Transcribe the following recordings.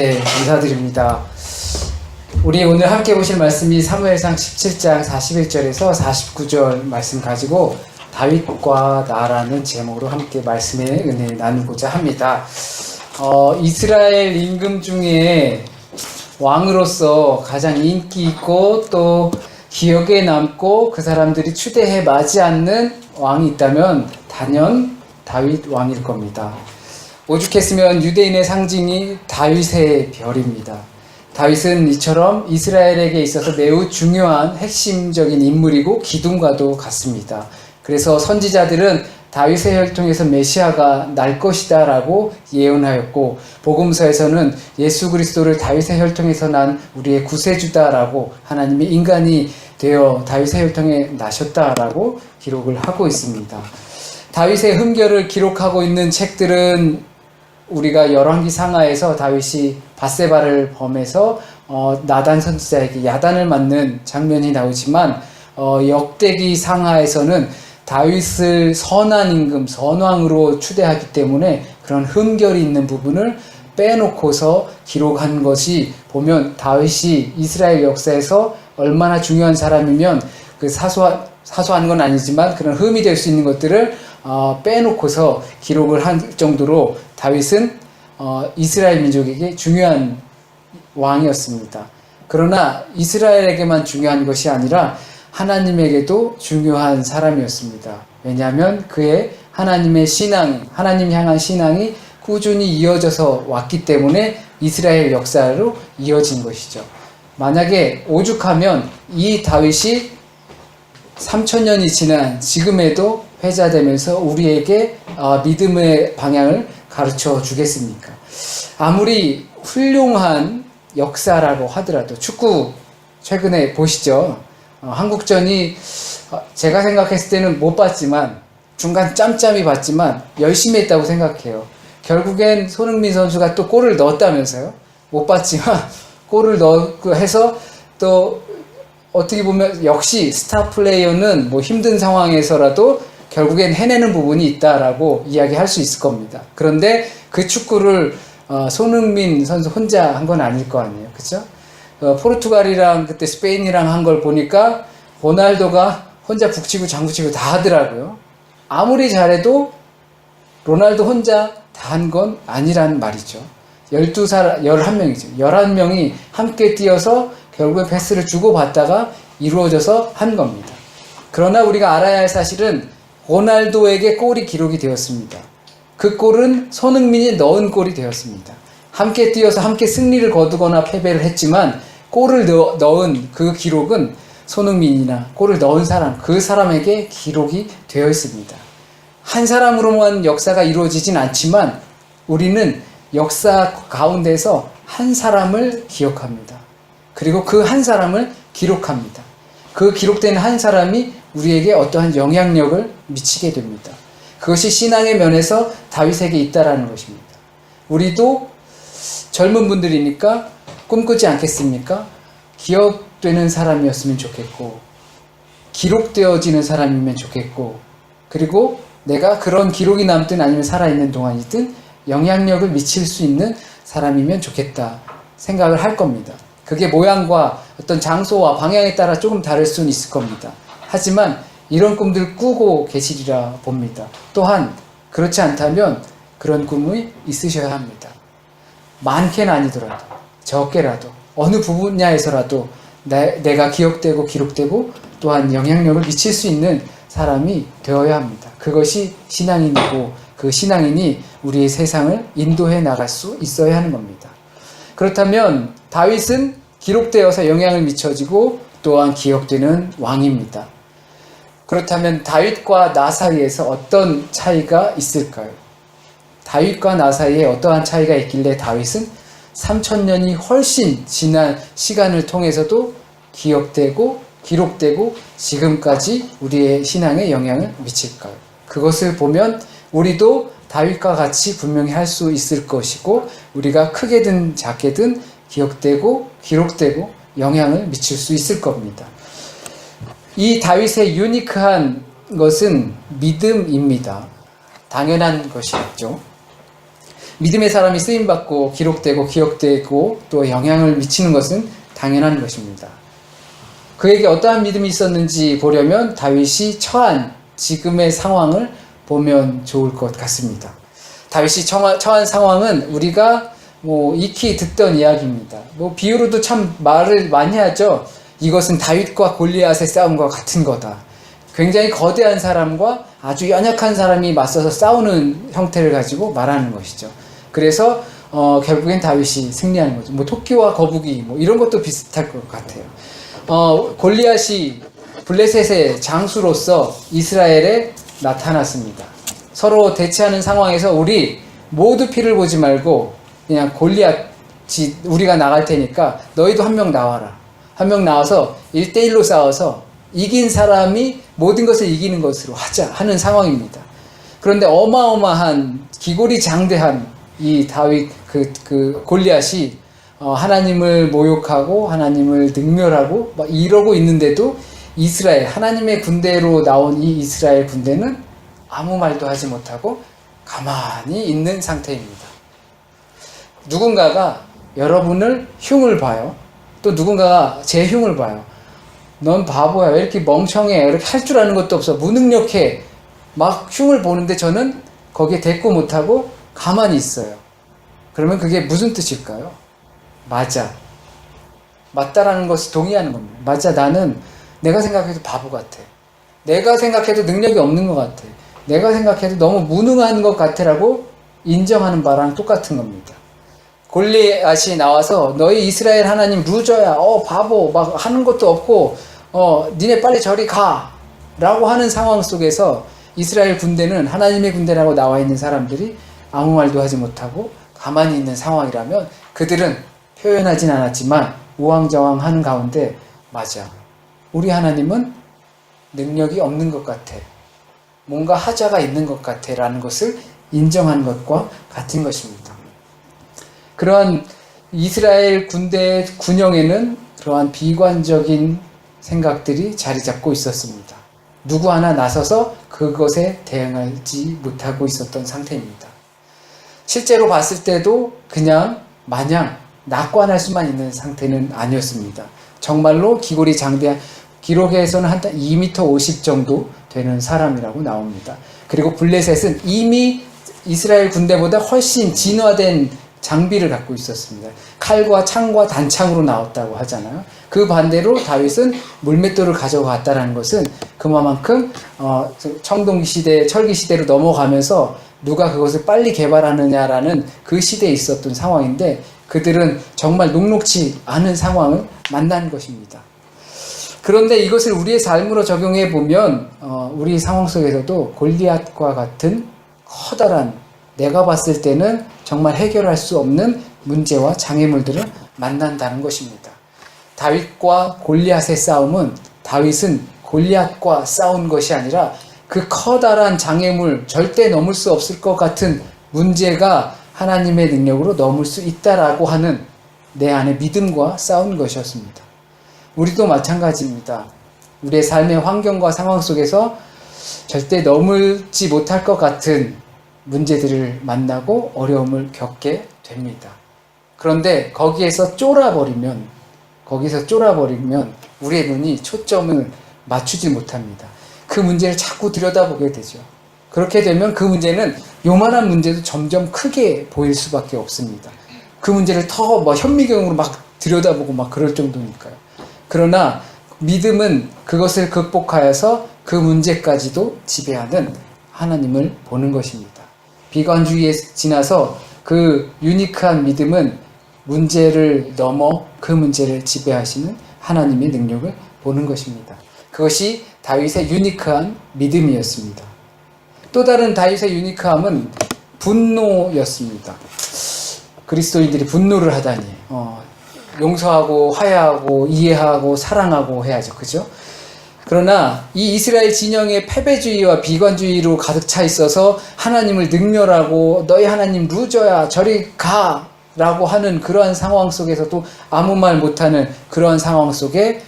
네, 감사드립니다. 우리 오늘 함께 보실 말씀이 사무엘상 17장 41절에서 49절 말씀 가지고 다윗과 나라는 제목으로 함께 말씀의 은혜 나누고자 합니다. 어, 이스라엘 임금 중에 왕으로서 가장 인기 있고 또 기억에 남고 그 사람들이 추대해 마지 않는 왕이 있다면 단연 다윗 왕일 겁니다. 오죽했으면 유대인의 상징이 다윗의 별입니다. 다윗은 이처럼 이스라엘에게 있어서 매우 중요한 핵심적인 인물이고 기둥과도 같습니다. 그래서 선지자들은 다윗의 혈통에서 메시아가 날 것이다라고 예언하였고 복음서에서는 예수 그리스도를 다윗의 혈통에서 난 우리의 구세주다라고 하나님의 인간이 되어 다윗의 혈통에 나셨다라고 기록을 하고 있습니다. 다윗의 흠결을 기록하고 있는 책들은 우리가 열왕기 상하에서 다윗이 바세바를 범해서 어, 나단 선지자에게 야단을 맞는 장면이 나오지만 어, 역대기 상하에서는 다윗을 선한 임금 선왕으로 추대하기 때문에 그런 흠결이 있는 부분을 빼놓고서 기록한 것이 보면 다윗이 이스라엘 역사에서 얼마나 중요한 사람이면 그 사소한 사소한 건 아니지만 그런 흠이 될 수 있는 것들을 어, 빼놓고서 기록을 한 정도로 다윗은 어, 이스라엘 민족에게 중요한 왕이었습니다. 그러나 이스라엘에게만 중요한 것이 아니라 하나님에게도 중요한 사람이었습니다. 왜냐하면 그의 하나님의 신앙, 하나님 향한 신앙이 꾸준히 이어져서 왔기 때문에 이스라엘 역사로 이어진 것이죠. 만약에 오죽하면 이 다윗이 3천년이 지난 지금에도 회자되면서 우리에게 어, 믿음의 방향을 가르쳐 주겠습니까? 아무리 훌륭한 역사라고 하더라도 축구 최근에 보시죠. 어, 한국전이 어, 제가 생각했을 때는 못 봤지만 중간 짬짬이 봤지만 열심히 했다고 생각해요. 결국엔 손흥민 선수가 또 골을 넣었다면서요. 못 봤지만 골을 넣고 해서 또 어떻게 보면 역시 스타 플레이어는 뭐 힘든 상황에서라도 결국엔 해내는 부분이 있다라고 이야기할 수 있을 겁니다. 그런데 그 축구를 어, 손흥민 선수 혼자 한 건 아닐 거 아니에요. 그죠? 어, 포르투갈이랑 그때 스페인이랑 한 걸 보니까 호날도가 혼자 북치고 장구치고 다 하더라고요. 아무리 잘해도 로날도 혼자 다 한 건 아니란 말이죠. 12살, 11명이죠. 11명이 함께 뛰어서 결국에 패스를 주고받다가 이루어져서 한 겁니다. 그러나 우리가 알아야 할 사실은 호날도에게 골이 기록이 되었습니다. 그 골은 손흥민이 넣은 골이 되었습니다. 함께 뛰어서 함께 승리를 거두거나 패배를 했지만 골을 넣, 넣은 그 기록은 손흥민이나 골을 넣은 사람, 그 사람에게 기록이 되어 있습니다. 한 사람으로만 역사가 이루어지진 않지만 우리는 역사 가운데서 한 사람을 기억합니다. 그리고 그 한 사람을 기록합니다. 그 기록된 한 사람이 우리에게 어떠한 영향력을 미치게 됩니다. 그것이 신앙의 면에서 다윗에게 있다라는 것입니다. 우리도 젊은 분들이니까 꿈꾸지 않겠습니까? 기억되는 사람이었으면 좋겠고, 기록되어지는 사람이면 좋겠고, 그리고 내가 그런 기록이 남든 아니면 살아있는 동안이든 영향력을 미칠 수 있는 사람이면 좋겠다 생각을 할 겁니다. 그게 모양과 어떤 장소와 방향에 따라 조금 다를 수는 있을 겁니다. 하지만 이런 꿈들 꾸고 계시리라 봅니다. 또한 그렇지 않다면 그런 꿈이 있으셔야 합니다. 많게는 아니더라도 적게라도 어느 분야에서라도 내, 내가 기억되고 기록되고 또한 영향력을 미칠 수 있는 사람이 되어야 합니다. 그것이 신앙인이고 그 신앙인이 우리의 세상을 인도해 나갈 수 있어야 하는 겁니다. 그렇다면 다윗은 기록되어서 영향을 미쳐지고 또한 기억되는 왕입니다. 그렇다면 다윗과 나 사이에서 어떤 차이가 있을까요? 다윗과 나 사이에 어떠한 차이가 있길래 다윗은 3천년이 훨씬 지난 시간을 통해서도 기억되고 기록되고 지금까지 우리의 신앙에 영향을 미칠까요? 그것을 보면 우리도 다윗과 같이 분명히 할 수 있을 것이고 우리가 크게든 작게든 기억되고 기록되고 영향을 미칠 수 있을 겁니다. 이 다윗의 유니크한 것은 믿음입니다. 당연한 것이었죠. 믿음의 사람이 쓰임 받고 기록되고 기억되고 또 영향을 미치는 것은 당연한 것입니다. 그에게 어떠한 믿음이 있었는지 보려면 다윗이 처한 지금의 상황을 보면 좋을 것 같습니다. 다윗이 처한 상황은 우리가 뭐 익히 듣던 이야기입니다. 뭐 비유로도 참 말을 많이 하죠. 이것은 다윗과 골리앗의 싸움과 같은 거다. 굉장히 거대한 사람과 아주 연약한 사람이 맞서서 싸우는 형태를 가지고 말하는 것이죠. 그래서 어, 결국엔 다윗이 승리하는 거죠. 뭐 토끼와 거북이 뭐 이런 것도 비슷할 것 같아요. 어, 골리앗이 블레셋의 장수로서 이스라엘에 나타났습니다. 서로 대치하는 상황에서 우리 모두 피를 보지 말고 그냥 골리앗이 우리가 나갈 테니까 너희도 한 명 나와라. 한 명 나와서 1대1로 싸워서 이긴 사람이 모든 것을 이기는 것으로 하자 하는 상황입니다. 그런데 어마어마한 기골이 장대한 이 다윗 그, 그 골리앗이 어, 하나님을 모욕하고 하나님을 능멸하고 막 이러고 있는데도 이스라엘 하나님의 군대로 나온 이 이스라엘 군대는 아무 말도 하지 못하고 가만히 있는 상태입니다. 누군가가 여러분을 흉을 봐요. 또 누군가가 제 흉을 봐요. 넌 바보야. 왜 이렇게 멍청해? 이렇게 할 줄 아는 것도 없어. 무능력해. 막 흉을 보는데 저는 거기에 대꾸 못하고 가만히 있어요. 그러면 그게 무슨 뜻일까요? 맞아. 맞다라는 것을 동의하는 겁니다. 맞아. 나는 내가 생각해도 바보 같아. 내가 생각해도 능력이 없는 것 같아. 내가 생각해도 너무 무능한 것 같아라고 인정하는 바랑 똑같은 겁니다. 골리앗이 나와서 너희 이스라엘 하나님 루저야, 어 바보 막 하는 것도 없고 어 니네 빨리 저리 가 라고 하는 상황 속에서 이스라엘 군대는 하나님의 군대라고 나와 있는 사람들이 아무 말도 하지 못하고 가만히 있는 상황이라면 그들은 표현하진 않았지만 우왕좌왕 하는 가운데 맞아. 우리 하나님은 능력이 없는 것 같아. 뭔가 하자가 있는 것 같아. 라는 것을 인정한 것과 같은 것입니다. 그러한 이스라엘 군대 군영에는 그러한 비관적인 생각들이 자리 잡고 있었습니다. 누구 하나 나서서 그것에 대응하지 못하고 있었던 상태입니다. 실제로 봤을 때도 그냥 마냥 낙관할 수만 있는 상태는 아니었습니다. 정말로 기골이 장대한 기록에서는 한 2m 50 정도 되는 사람이라고 나옵니다. 그리고 블레셋은 이미 이스라엘 군대보다 훨씬 진화된 장비를 갖고 있었습니다. 칼과 창과 단창으로 나왔다고 하잖아요. 그 반대로 다윗은 물맷돌을 가져갔다는 것은 그만큼 어, 청동기 시대, 철기 시대로 넘어가면서 누가 그것을 빨리 개발하느냐라는 그 시대에 있었던 상황인데 그들은 정말 녹록치 않은 상황을 만난 것입니다. 그런데 이것을 우리의 삶으로 적용해 보면 어, 우리 상황 속에서도 골리앗과 같은 커다란 내가 봤을 때는 정말 해결할 수 없는 문제와 장애물들을 만난다는 것입니다. 다윗과 골리앗의 싸움은 다윗은 골리앗과 싸운 것이 아니라 그 커다란 장애물 절대 넘을 수 없을 것 같은 문제가 하나님의 능력으로 넘을 수 있다라고 하는 내 안의 믿음과 싸운 것이었습니다. 우리도 마찬가지입니다. 우리의 삶의 환경과 상황 속에서 절대 넘을지 못할 것 같은 문제들을 만나고 어려움을 겪게 됩니다. 그런데 거기에서 쫄아버리면, 거기서 쫄아버리면 우리의 눈이 초점을 맞추지 못합니다. 그 문제를 자꾸 들여다보게 되죠. 그렇게 되면 그 문제는 요만한 문제도 점점 크게 보일 수밖에 없습니다. 그 문제를 더 뭐 현미경으로 막 들여다보고 막 그럴 정도니까요. 그러나 믿음은 그것을 극복하여서 그 문제까지도 지배하는 하나님을 보는 것입니다. 비관주의에 지나서 그 유니크한 믿음은 문제를 넘어 그 문제를 지배하시는 하나님의 능력을 보는 것입니다. 그것이 다윗의 유니크한 믿음이었습니다. 또 다른 다윗의 유니크함은 분노였습니다. 그리스도인들이 분노를 하다니 어, 용서하고 화해하고 이해하고 사랑하고 해야죠. 그죠? 그러나 이 이스라엘 진영의 패배주의와 비관주의로 가득 차 있어서 하나님을 능멸하고 너희 하나님 루저야 저리 가 라고 하는 그러한 상황 속에서도 아무 말 못하는 그러한 상황 속에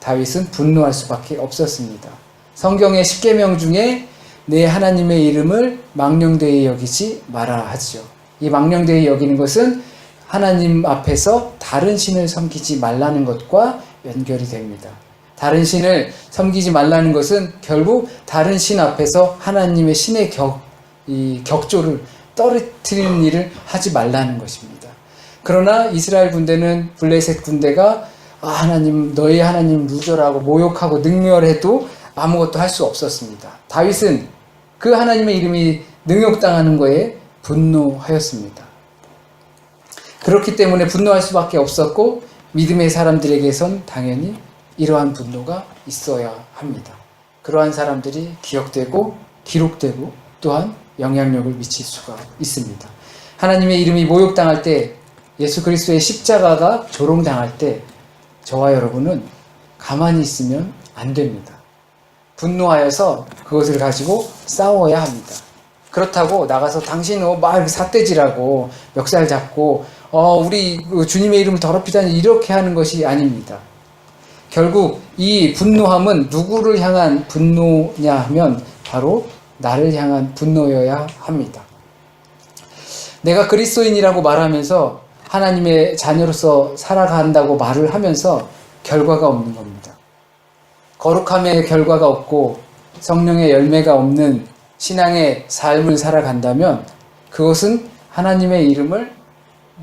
다윗은 분노할 수밖에 없었습니다. 성경의 10계명 중에 내 하나님의 이름을 망령되이 여기지 마라 하죠. 이 망령되이 여기는 것은 하나님 앞에서 다른 신을 섬기지 말라는 것과 연결이 됩니다. 다른 신을 섬기지 말라는 것은 결국 다른 신 앞에서 하나님의 신의 격, 이 격조를 떨어뜨리는 일을 하지 말라는 것입니다. 그러나 이스라엘 군대는 블레셋 군대가 아, 하나님 너희 하나님 루저라고 모욕하고 능멸해도 아무것도 할 수 없었습니다. 다윗은 그 하나님의 이름이 능욕당하는 거에 분노하였습니다. 그렇기 때문에 분노할 수밖에 없었고 믿음의 사람들에게선 당연히 이러한 분노가 있어야 합니다. 그러한 사람들이 기억되고 기록되고 또한 영향력을 미칠 수가 있습니다. 하나님의 이름이 모욕당할 때 예수 그리스도의 십자가가 조롱당할 때 저와 여러분은 가만히 있으면 안 됩니다. 분노하여서 그것을 가지고 싸워야 합니다. 그렇다고 나가서 당신은 막 이렇게 삿대질하고 멱살 잡고 어 우리 그 주님의 이름을 더럽히다니 이렇게 하는 것이 아닙니다. 결국 이 분노함은 누구를 향한 분노냐 하면 바로 나를 향한 분노여야 합니다. 내가 그리스도인이라고 말하면서 하나님의 자녀로서 살아간다고 말을 하면서 결과가 없는 겁니다. 거룩함의 결과가 없고 성령의 열매가 없는 신앙의 삶을 살아간다면 그것은 하나님의 이름을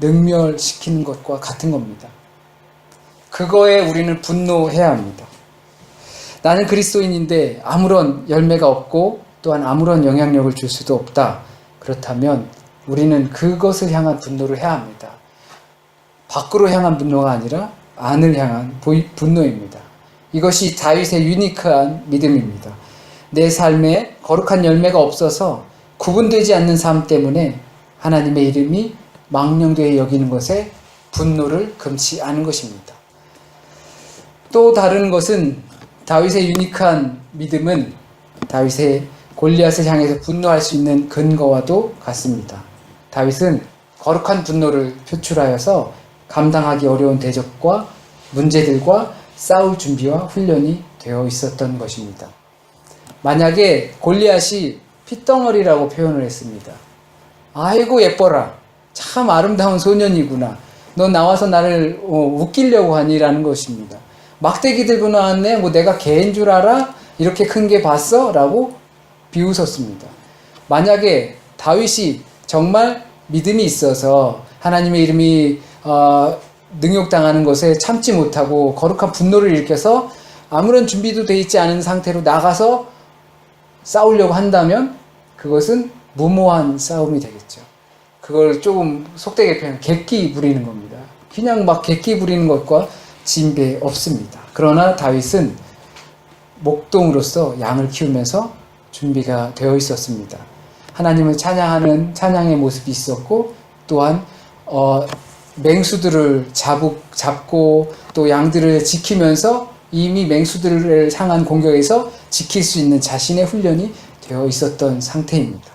능멸시키는 것과 같은 겁니다. 그거에 우리는 분노해야 합니다. 나는 그리스도인인데 아무런 열매가 없고 또한 아무런 영향력을 줄 수도 없다. 그렇다면 우리는 그것을 향한 분노를 해야 합니다. 밖으로 향한 분노가 아니라 안을 향한 분노입니다. 이것이 다윗의 유니크한 믿음입니다. 내 삶에 거룩한 열매가 없어서 구분되지 않는 삶 때문에 하나님의 이름이 망령되어 여기는 것에 분노를 금치 않은 것입니다. 또 다른 것은 다윗의 유니크한 믿음은 다윗의 골리앗을 향해서 분노할 수 있는 근거와도 같습니다. 다윗은 거룩한 분노를 표출하여서 감당하기 어려운 대적과 문제들과 싸울 준비와 훈련이 되어 있었던 것입니다. 만약에 골리앗이 핏덩어리라고 표현을 했습니다. 아이고 예뻐라. 참 아름다운 소년이구나. 너 나와서 나를 어, 웃기려고 하니라는 것입니다. 막대기 들고 나왔네. 뭐 내가 개인 줄 알아? 이렇게 큰 게 봤어? 라고 비웃었습니다. 만약에 다윗이 정말 믿음이 있어서 하나님의 이름이 어, 능욕당하는 것에 참지 못하고 거룩한 분노를 일으켜서 아무런 준비도 돼 있지 않은 상태로 나가서 싸우려고 한다면 그것은 무모한 싸움이 되겠죠. 그걸 조금 속되게 표현, 객기 부리는 겁니다. 그냥 막 객기 부리는 것과 진배 없습니다. 그러나 다윗은 목동으로서 양을 키우면서 준비가 되어 있었습니다. 하나님을 찬양하는 찬양의 모습이 있었고 또한 어, 맹수들을 잡고, 잡고 또 양들을 지키면서 이미 맹수들을 향한 공격에서 지킬 수 있는 자신의 훈련이 되어 있었던 상태입니다.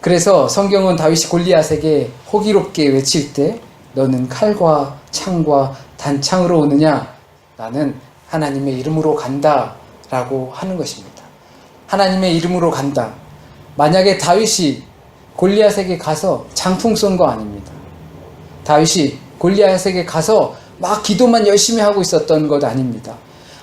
그래서 성경은 다윗이 골리앗에게 호기롭게 외칠 때 너는 칼과 창과 단창으로 오느냐 나는 하나님의 이름으로 간다 라고 하는 것입니다. 하나님의 이름으로 간다. 만약에 다윗이 골리앗에게 가서 장풍 쏜 거 아닙니다. 다윗이 골리앗에게 가서 막 기도만 열심히 하고 있었던 것 아닙니다.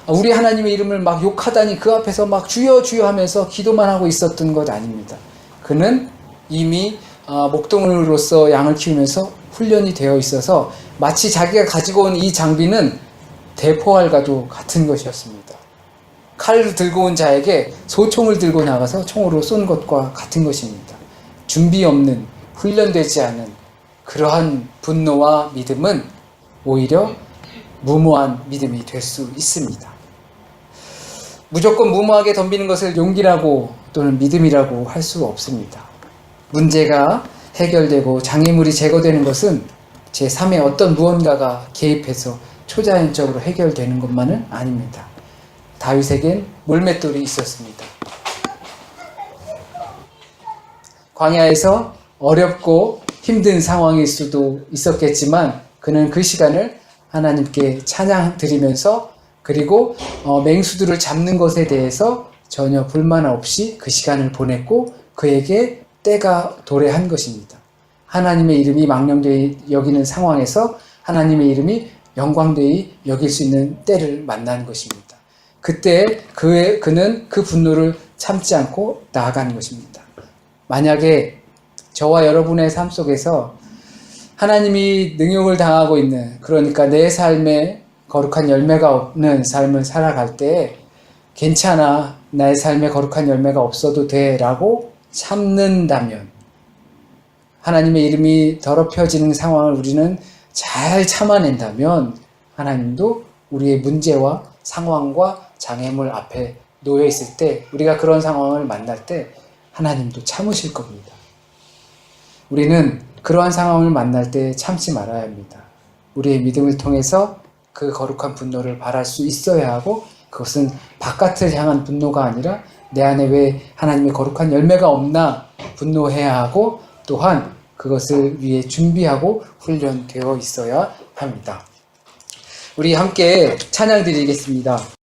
우리 하나님의 이름을 막 욕하다니 그 앞에서 막 주여 주여 하면서 기도만 하고 있었던 것 아닙니다. 그는 이미 어, 목동으로서 양을 키우면서 훈련이 되어 있어서 마치 자기가 가지고 온 이 장비는 대포알과도 같은 것이었습니다. 칼을 들고 온 자에게 소총을 들고 나가서 총으로 쏜 것과 같은 것입니다. 준비 없는 훈련되지 않은 그러한 분노와 믿음은 오히려 무모한 믿음이 될 수 있습니다. 무조건 무모하게 덤비는 것을 용기라고 또는 믿음이라고 할 수 없습니다. 문제가 해결되고 장애물이 제거되는 것은 제3의 어떤 무언가가 개입해서 초자연적으로 해결되는 것만은 아닙니다. 다윗에겐 물맷돌이 있었습니다. 광야에서 어렵고 힘든 상황일 수도 있었겠지만 그는 그 시간을 하나님께 찬양 드리면서 그리고 어, 맹수들을 잡는 것에 대해서 전혀 불만 없이 그 시간을 보냈고 그에게 때가 도래한 것입니다. 하나님의 이름이 망령되이 여기는 상황에서 하나님의 이름이 영광되이 여길 수 있는 때를 만난 것입니다. 그때 그의, 그는 그 분노를 참지 않고 나아가는 것입니다. 만약에 저와 여러분의 삶 속에서 하나님이 능욕을 당하고 있는 그러니까 내 삶에 거룩한 열매가 없는 삶을 살아갈 때 괜찮아 나의 삶에 거룩한 열매가 없어도 돼라고 참는다면 하나님의 이름이 더럽혀지는 상황을 우리는 잘 참아낸다면 하나님도 우리의 문제와 상황과 장애물 앞에 놓여 있을 때 우리가 그런 상황을 만날 때 하나님도 참으실 겁니다. 우리는 그러한 상황을 만날 때 참지 말아야 합니다. 우리의 믿음을 통해서 그 거룩한 분노를 바랄 수 있어야 하고 그것은 바깥을 향한 분노가 아니라 내 안에 왜 하나님의 거룩한 열매가 없나 분노해야 하고 또한 그것을 위해 준비하고 훈련되어 있어야 합니다. 우리 함께 찬양 드리겠습니다.